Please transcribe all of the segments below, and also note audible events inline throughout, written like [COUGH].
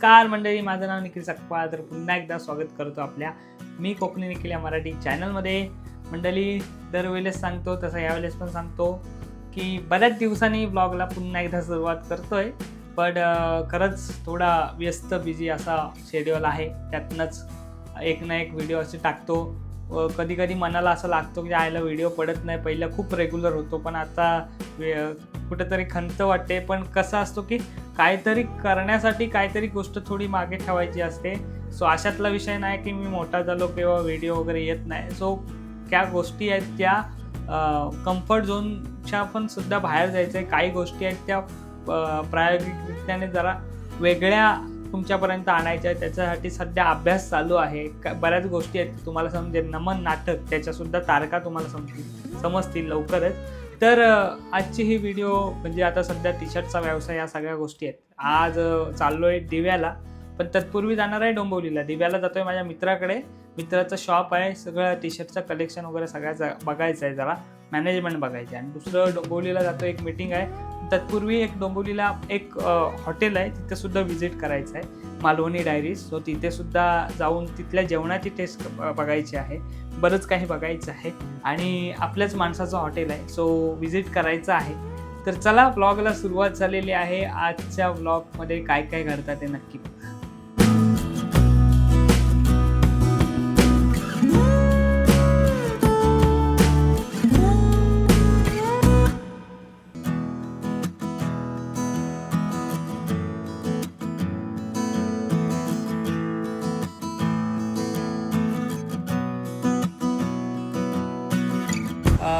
नमस्कार मंडळी माझं नाव निखिल सकपाळ तर पुन्हा एकदा स्वागत करतो आपल्या मी कोकणी निखिल या मराठी चॅनलमध्ये. मंडळी दरवेळेस सांगतो तसं यावेळेस पण सांगतो की बऱ्याच दिवसांनी ब्लॉगला पुन्हा एकदा सुरुवात करतोय. पण खरंच थोडा व्यस्त बिझी असा शेड्यूल आहे. त्यातनंच एक ना एक व्हिडिओ असे टाकतो. कधी कधी मनाला असं लागतो की आयला व्हिडिओ पडत नाही पहिलं खूप रेग्युलर होतो पण आता वे- कुठेतरी खंत वाटते. पण कसं असतो की काहीतरी करण्यासाठी काहीतरी गोष्ट थोडी मागे ठेवायची असते. सो अशातला विषय नाही की मी मोठा झालो किंवा व्हिडिओ वगैरे येत नाही. सो त्या गोष्टी आहेत त्या कम्फर्ट झोनच्या पण सुद्धा बाहेर जायचं आहे काही गोष्टी आहेत त्या प्रायोगिकरित्याने जरा वेगळ्या तुमच्यापर्यंत आणायच्या आहे त्याच्यासाठी सध्या अभ्यास चालू आहे. का- बऱ्याच गोष्टी आहेत तुम्हाला समजेल. नमन नाटक त्याच्यासुद्धा तारका तुम्हाला समजतील समजतील लवकरच. तर आजची ही व्हिडिओ म्हणजे आता सध्या टी शर्टचा व्यवसाय या सगळ्या गोष्टी आहेत. आज चाललो आहे दिव्याला पण तत्पूर्वी जाणार आहे डोंबिवलीला. दिव्याला जातोय माझ्या मित्राकडे. मित्राचं शॉप आहे सगळं टी शर्टचं कलेक्शन वगैरे सगळ्याचं बघायचं आहे जरा. मॅनेजमेंट बघायचं. आहे आणि दुसरं डोंबिवलीला जातो एक मीटिंग आहे. तत्पूर्वी एक डोंबिवलीला एक हॉटेल आहे तिथे सुद्धा व्हिजिट करायचं आहे. मालवणी डायरीज सो तिथे सुद्धा जाऊन तिथल्या जेवणाची टेस्ट बघायची आहे. बरंच काही बघायचं आहे. आणि आपल्याच माणसाचं हॉटेल आहे सो व्हिजिट करायचं आहे. तर चला ब्लॉगला सुरुवात झालेली आहे. आजच्या ब्लॉगमध्ये काय काय घडतात ते नक्की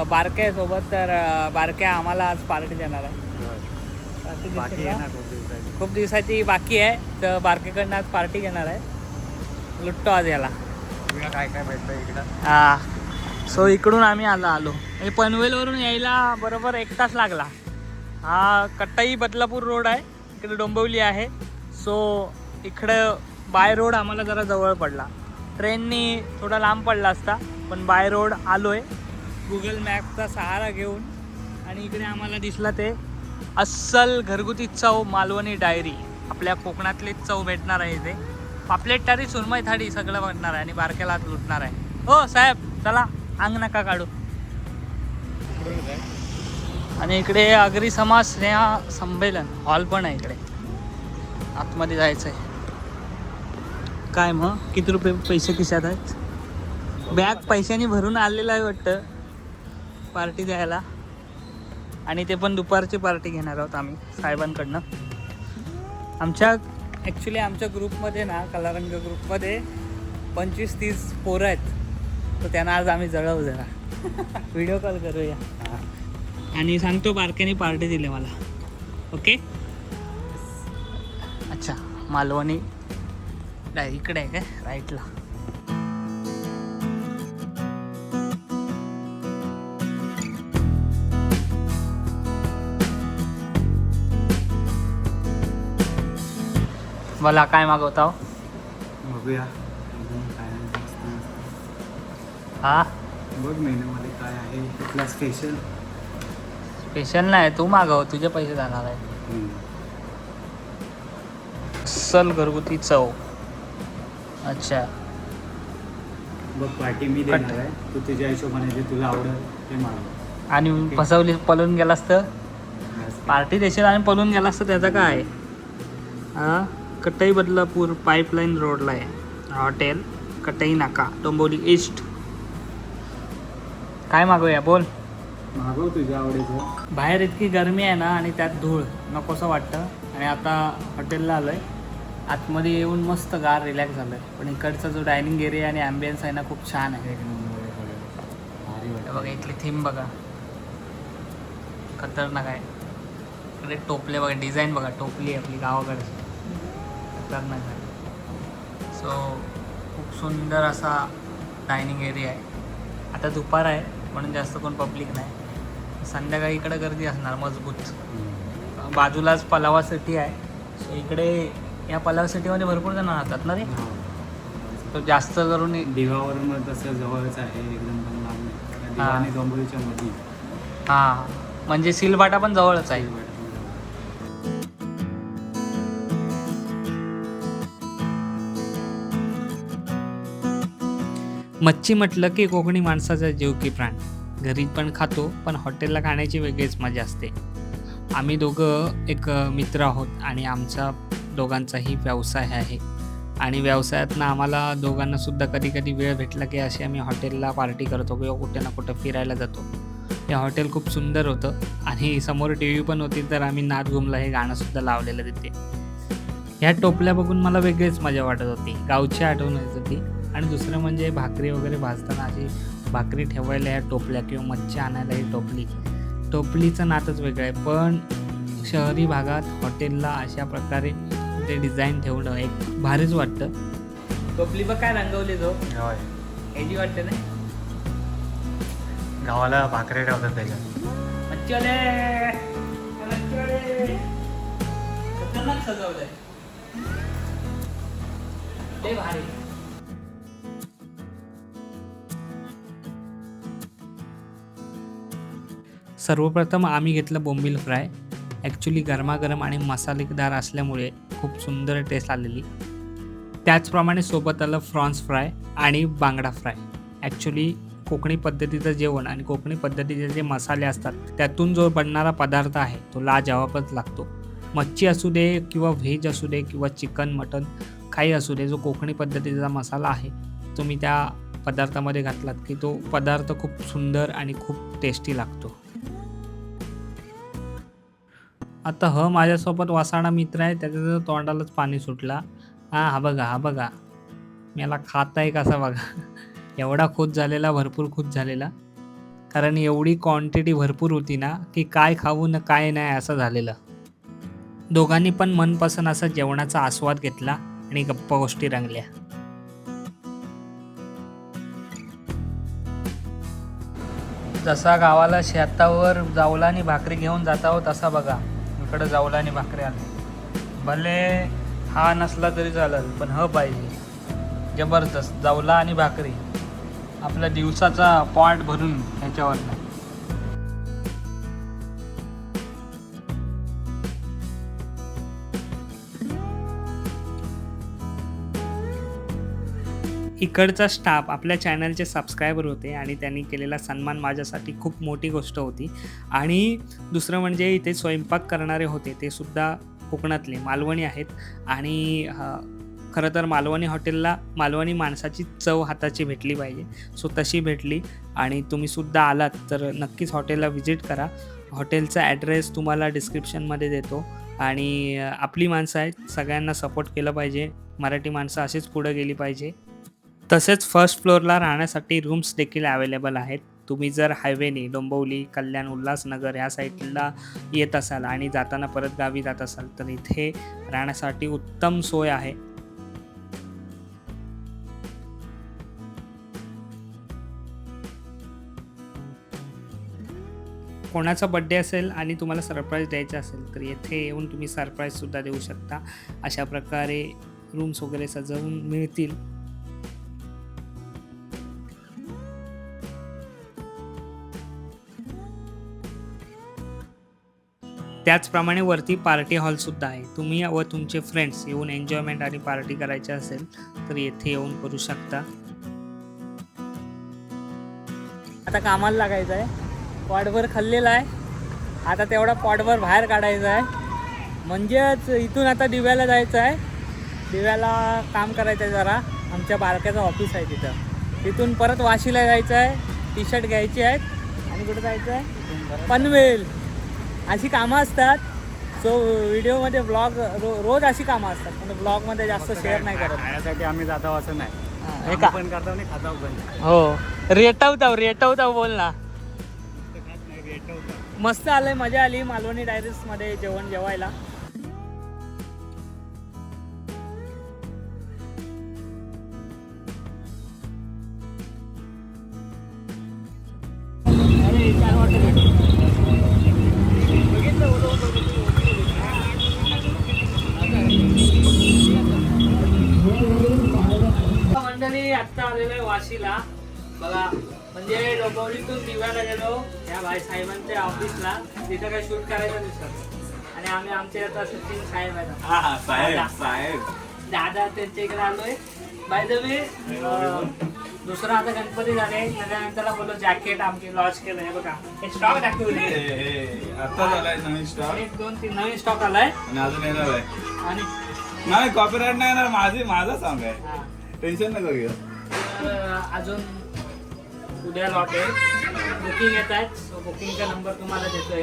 बारक्या सोबत तर बारक्या आम्हाला आज पार्टी देणार आहे. बाकी? ना खूप दिवसाची. खूप दिवसाची बाकी आहे तर बारकेकडनं आज पार्टी घेणार आहे. लुटतो आज याला. तुला काय काय भेटतं इकडं? हा. सो इकडून आम्ही आलो आलो. म्हणजे पनवेलवरून यायला बरोबर एक तास लागला. हा कट्टाई बदलापूर रोड आहे इकडे डोंबिवली आहे. सो इकडं बाय रोड आम्हाला जरा जवळ पडला. ट्रेननी थोडा लांब पडला असता पण बाय रोड आलो आहे गुगल मॅपचा सहारा घेऊन आणि इकडे आम्हाला दिसला ते अस्सल घरगुती चव मालवणी डायरी. आपल्या कोकणातली चव भेटणार आहे इथे. पापलेट टारी सुरमई थाळी सगळं भेटणार आहे आणि बारक्याला हात लुटणार आहे. हो साहेब चला अंग नका काढू. आणि इकडे अग्री समाज स्नेहा संमेलन हॉल पण आहे इकडे. आतमध्ये जायचं आहे काय मग? किती रुपये पैसे खिशात आहेत? बॅग पैशाने भरून आलेला आहे वाटतं. पार्टी द्यायला. आणि ते पण दुपारची पार्टी घेणार आहोत आम्ही साहेबांकडनं. आमच्या ॲक्च्युली आमच्या ग्रुपमध्ये ना कलारंग ग्रुपमध्ये पंचवीस तीस पोरं आहेत. तर त्यांना आज आम्ही जळवू जरा. व्हिडिओ कॉल करूया. आणि सांगतो बारकेने पार्टी दिली मला. ओके अच्छा मालवणी. इकडे आहे काय? राईटला मला काय मागवता हो? बघूया. हा? बघ मेनूमध्ये काय आहे. कुठला स्पेशल स्पेशल नाही तू मागव. तुझे पैसे जाणार आहे सल घरगुती चव. अच्छा. बघ पार्टी मी देणार आहे. तू तुझ्या हिशोबाने जे तुला आवडेल ते मागव. आणि फसवली पळून गेलास तर? पार्टी देशील आणि पळून गेलास तर त्याचा काय? आहे? हा? कटई बदलापूर पाईपलाईन रोडला आहे. हॉटेल कटई नाका डोंबिवली ईस्ट. काय मागूया बोल. मागव तुझ्या आवडीचं बाहेर इतकी गरमी आहे ना आणि त्यात धूळ नकोसं वाटतं. आणि आता हॉटेलला आलो आहे आतमध्ये येऊन मस्त गार रिलॅक्स झालं आहे पण इकडचा जो डायनिंग एरिया आणि ॲम्बियन्स आहे ना खूप छान आहे. बघा इथली थीम बघा. खतरनाक आहे. इकडे टोपले बघा डिझाईन बघा टोपली आपली गावाकडची. आहे सो खूप सुंदर असा डायनिंग एरिया आहे. आता दुपार आहे म्हणून जास्त कोण पब्लिक नाही. संध्याकाळी इकडे गर्दी असणार मजबूत. बाजूलाच पलावा सिटी आहे. सो इकडे या पलावा सिटीमध्ये भरपूर जण राहतात ना रे? हा. तो जास्त करून दिवावरून तसं जवळच आहे एकदम हां. म्हणजे सिलबाटा पण जवळच आहे. मच्छी म्हटलं की कोकणी माणसाचा जीव की प्राण. घरी पण खातो पण हॉटेलला खाण्याची वेगळीच मजा असते. आम्ही दोघं एक मित्र आहोत आणि आमचा दोघांचाही व्यवसाय आहे. आणि व्यवसायातनं आम्हाला दोघांना सुद्धा कधी कधी वेळ भेटला की अशी आम्ही हॉटेलला पार्टी करतो किंवा कुठे ना कुठं फिरायला जातो. हे हॉटेल खूप सुंदर होतं आणि समोर टी व्ही पण होती तर आम्ही नाद घुमला हे गाणंसुद्धा लावलेलं तिथे. ह्या टोपल्या बघून मला वेगळीच मजा वाटत होती. गावची आठवण येत होती. आणि दुसरं म्हणजे भाकरी वगैरे भाजताना अशी भाकरी ठेवायला ह्या टोपल्या किंवा मच्छी आणायला ही टोपली. टोपलीचं नातच वेगळं आहे पण शहरी भागात हॉटेलला अशा प्रकारे ते डिझाईन ठेवणं एक भारीच वाटतं. टोपली बघ काय रंगवली जो ह्याची वाटते ना. गावाला भाकरे ठेवतात त्याच्यात मच्छीवाले. मच्छीवाले. खतरनाक सजवलंय लय भारी. सर्वप्रथम आम्ही घेतलं बोंबील फ्राय. ॲक्च्युली गरमागरम आणि मसालेदार असल्यामुळे खूप सुंदर टेस्ट आलेली. त्याचप्रमाणे सोबत आलं फ्रॉन्स फ्राय आणि बांगडा फ्राय. ॲक्च्युली कोकणी पद्धतीचं जेवण आणि कोकणी पद्धतीचे जे मसाले असतात त्यातून जो बनणारा पदार्थ आहे तो लाजवाबच लागतो. मच्छी असू दे किंवा व्हेज असू दे किंवा चिकन मटन काही असू दे जो कोकणी पद्धतीचा मसाला आहे तुम्ही त्या पदार्थामध्ये घातलात की तो पदार्थ खूप सुंदर आणि खूप टेस्टी लागतो. आता ह माझ्यासोबत वासाडा मित्र आहे त्याच्या तोंडालाच पाणी सुटला. हा हा बघा हा बघा. मला खाताय कसा बघा. एवढा खुश झालेला भरपूर खुश झालेला. कारण एवढी क्वांटिटी भरपूर होती ना की काय खाऊ न काय नाही असं झालेलं. दोघांनी पण मनपसंत असा जेवणाचा आस्वाद घेतला आणि गप्पा गोष्टी रंगल्या. जसा गावाला शेतावर जावला आणि भाकरी घेऊन जात आहोत तसा बघा. तिकडं जावला आणि भाकरी आले भले हा नसला तरी चालेल पण ह पाहिजे जबरदस्त. जावला आणि भाकरी. आपल्या दिवसाचा पॉट भरून ह्याच्यावर इकडचा स्टाफ आपल्या चॅनलचे सबस्क्रायबर होते आणि त्यांनी केलेला सन्मान माझ्यासाठी खूप मोठी गोष्ट होती. आणि दुसरं म्हणजे इथे स्वयंपाक करणारे होते ते सुद्धा कोकणातले मालवणी आहेत. आणि खरं तर मालवणी हॉटेलला मालवणी माणसाची चव हाताची भेटली पाहिजे. सो तशी भेटली. आणि तुम्ही सुद्धा आलात तर नक्कीच हॉटेलला व्हिजिट करा. हॉटेलचा ॲड्रेस तुम्हाला डिस्क्रिप्शनमध्ये देतो. आणि आपली माणसं आहेत सगळ्यांना सपोर्ट केलं पाहिजे. मराठी माणसं अशीच पुढं गेली पाहिजे. तसेच फर्स्ट फ्लोअरला राहण्यासाठी रूम्स देखील अवेलेबल आहेत. तुम्ही जर हायवेने डोंबवली कल्याण उल्हासनगर ह्या साईडला येत असाल आणि जाताना परत गावी जात असाल तर इथे राहण्यासाठी उत्तम सोय आहे. कोणाचा बड्डे असेल आणि तुम्हाला सरप्राईज द्यायचा असेल तर येथे येऊन तुम्ही सरप्राईजसुद्धा देऊ शकता. अशा प्रकारे रूम्स वगैरे सजवून मिळतील. त्याचप्रमाणे वरती पार्टी हॉलसुद्धा आहे. तुम्ही व तुमचे फ्रेंड्स येऊन एन्जॉयमेंट आणि पार्टी करायची असेल तर येथे येऊन करू शकता. आता कामाला लागायचं आहे. पॉटभर खाल्लेला आहे. आता तेवढा पॉटभर बाहेर काढायचा आहे. म्हणजेच इथून आता दिव्याला जायचं आहे. दिव्याला काम करायचं आहे जरा. आमच्या बारक्याचं ऑफिस आहे तिथं. तिथून परत वाशीला जायचं आहे. टी शर्ट घ्यायची आहेत. आणि कुठं जायचं आहे? पनवेल. अशी कामं असतात. सो व्हिडिओमध्ये ब्लॉग रो रोज अशी कामं असतात. पण ब्लॉगमध्ये जास्त शेअर नाही करत. खाण्यासाठी आम्ही जातो असं नाही. हे आम्ही का? पण करतो आणि खातो पण. हो. रेटवताव रेटवताव बोल ना. मस्त आलंय मजा आली. मालवणी डायरीजमध्ये जेवण जेवायला. मंडळी आता आलेलो आहे वाशीला. बघा म्हणजे डोंबिवलीतून दिव्याला गेलो या भाई साहेबांच्या ऑफिसला तिथं काही शूट करायचं दिसत आणि आम्ही आमचे आता सचिन साहेब आहेत. साहेब दादा. साहेब. दादा त्यांच्या इकडे आलोय. बाय द वे दुसरं आता गणपती झाले. त्याच्यानंतर बोललो जॅकेट आमची लॉन्च केलं हे बघा. हे स्टॉक दाखवले. आता झालाय नवीन स्टॉक एक दोन तीन नवीन स्टॉक आलाय. आणि अजून येणार आहे. आणि नाही कॉपीराईट नाही येणार माझी माझा सॉंग आहे. टेन्शन नको घेऊ. तर अजून उद्या लॉट आहे. बुकिंग येत आहेत. सो बुकिंगचा नंबर तुम्हाला देतोय.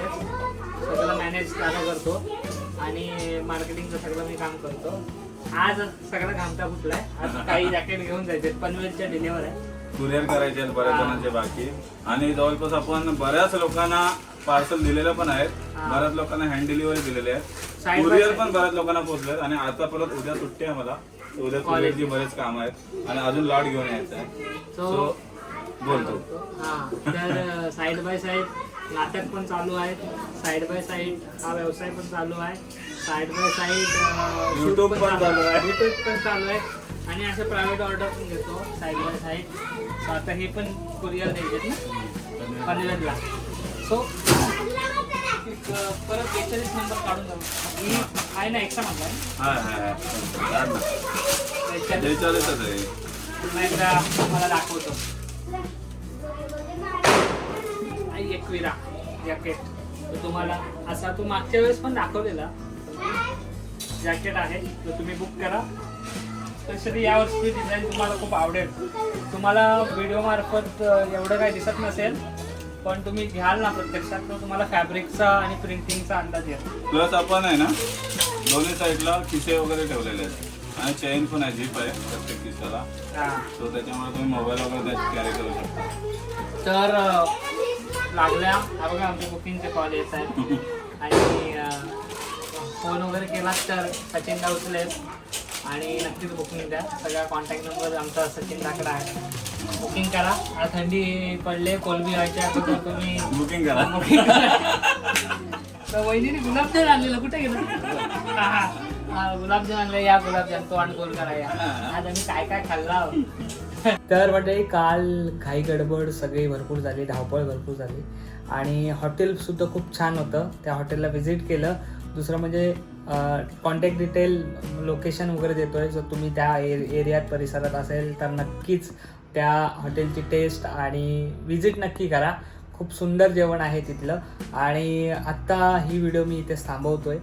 सगळं मॅनेज दादा करतो. आणि मार्केटिंगचं सगळं मी काम करतो. आज सगळं घामटा फुटलाय. आज काही जॅकेट घेऊन जायचे. पनवेलच्या डिलेवर आहे. कुरिअर करायचे आहेत बऱ्याच. जणांचे बाकी. आणि जवळपास आपण बऱ्याच लोकांना पार्सल दिलेलं पण आहेत. हा. बऱ्याच लोकांना हँड डिलिव्हरी दिलेले आहेत. कुरिअर. पण बऱ्याच लोकांना पोहोचलेत. आणि आता परत उद्या सुट्टी आहे मला. उद्या कुरिअरची बरेच काम आहेत. आणि अजून लॉट घेऊन यायचं आहे. सो बोलतो हा तर साईड बाय साईड नाटक पण चालू आहेत साईड बाय साईड हा व्यवसाय पण चालू आहे. साईड बाय साईड YouTube पण चालू आहे. युट्यूब पण चालू आहे. आणि असे प्रायव्हेट ऑर्डर पण घेतो. साईड बाय साईड आता हे पण कुरिअर द्यायचे ना? पनवेलला. सो परत बेचाळीस नंबर काढून जाऊ. ही आहे ना एक्स्ट्रा नंबर हा हा काढ ना. बेचाळीसच आहे. पुन्हा एकदा मला दाखवतो. आई एकविरा जॅकेट तर तुम्हाला असा तो मागच्या वेळेस पण दाखवलेला. जॅकेट आहे तो तुम्ही बुक करा. स्पेशली यावर्षी डिझाईन तुम्हाला खूप आवडेल. तुम्हाला व्हिडिओ मार्फत अ, एवढं काही दिसत नसेल. पण तुम्ही घ्याल ना प्रत्यक्षात तर तुम्हाला फॅब्रिकचा आणि प्रिंटिंगचा अंदाज येईल प्लस आपण आहे ना दोन्ही साईडला खिसे वगैरे ठेवलेले आहेत. आणि चेन पण आहे जीप आहे प्रत्येक खिशाला हां. सो त्याच्यामुळे तुम्ही मोबाईल वगैरे कॅरी करू शकता. तर अ, लागल्या. हा बघा आमचे बुकिंगचे कॉल येत आहेत. [LAUGHS] आणि फोन वगैरे केलात तर सचिनला उचलेल. आणि नक्कीच बुकिंग द्या. सगळा कॉन्टॅक्ट नंबर आमचा सचिन दाकडा आहे. बुकिंग करा. आता थंडी पडले कोलबी व्हायच्या अगोदर तुम्ही बुकिंग करा. [LAUGHS] बुकिंग करा. तर वहिनीने गुलाबजाम आणलेलं कुठे गेलं? गुलाबजाम आणले या गुलाबजाम तो आणि गोल करा या. आज आम्ही काय काय खाल्ला तर म्हणजे काल घाई गडबड सगळी भरपूर झाली धावपळ भरपूर झाली. आणि हॉटेल सुद्धा खूप छान होतं. त्या हॉटेलला व्हिजिट केलं. दुसरं म्हणजे कॉन्टॅक्ट डिटेल लोकेशन वगैरे देतोय. जर तुम्ही त्या ए एरियात परिसरात असेल तर नक्कीच त्या हॉटेलची टेस्ट आणि विजिट नक्की करा. खूप सुंदर जेवण आहे तिथलं. आणि आत्ता ही व्हिडिओ मी इथे थांबवतोय.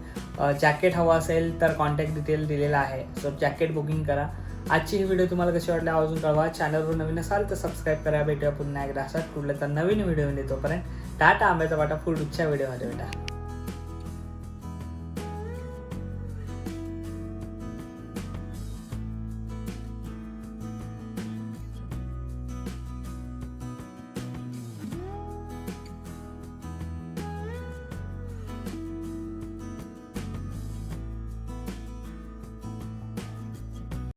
जॅकेट हवं असेल तर कॉन्टॅक्ट डिटेल दिलेला आहे. सो जॅकेट बुकिंग करा. आजची ही व्हिडिओ तुम्हाला कशी वाटली आवाजून कळवा. चॅनलवर नवीन असाल तर सबस्क्राईब करा. भेटूया पुन्हा एकदा असाच कुठल्या तर नवीन व्हिडिओ तोपर्यंत टाटा आंब्याचा वाटा. फुल व्हिडिओमध्ये भेटा.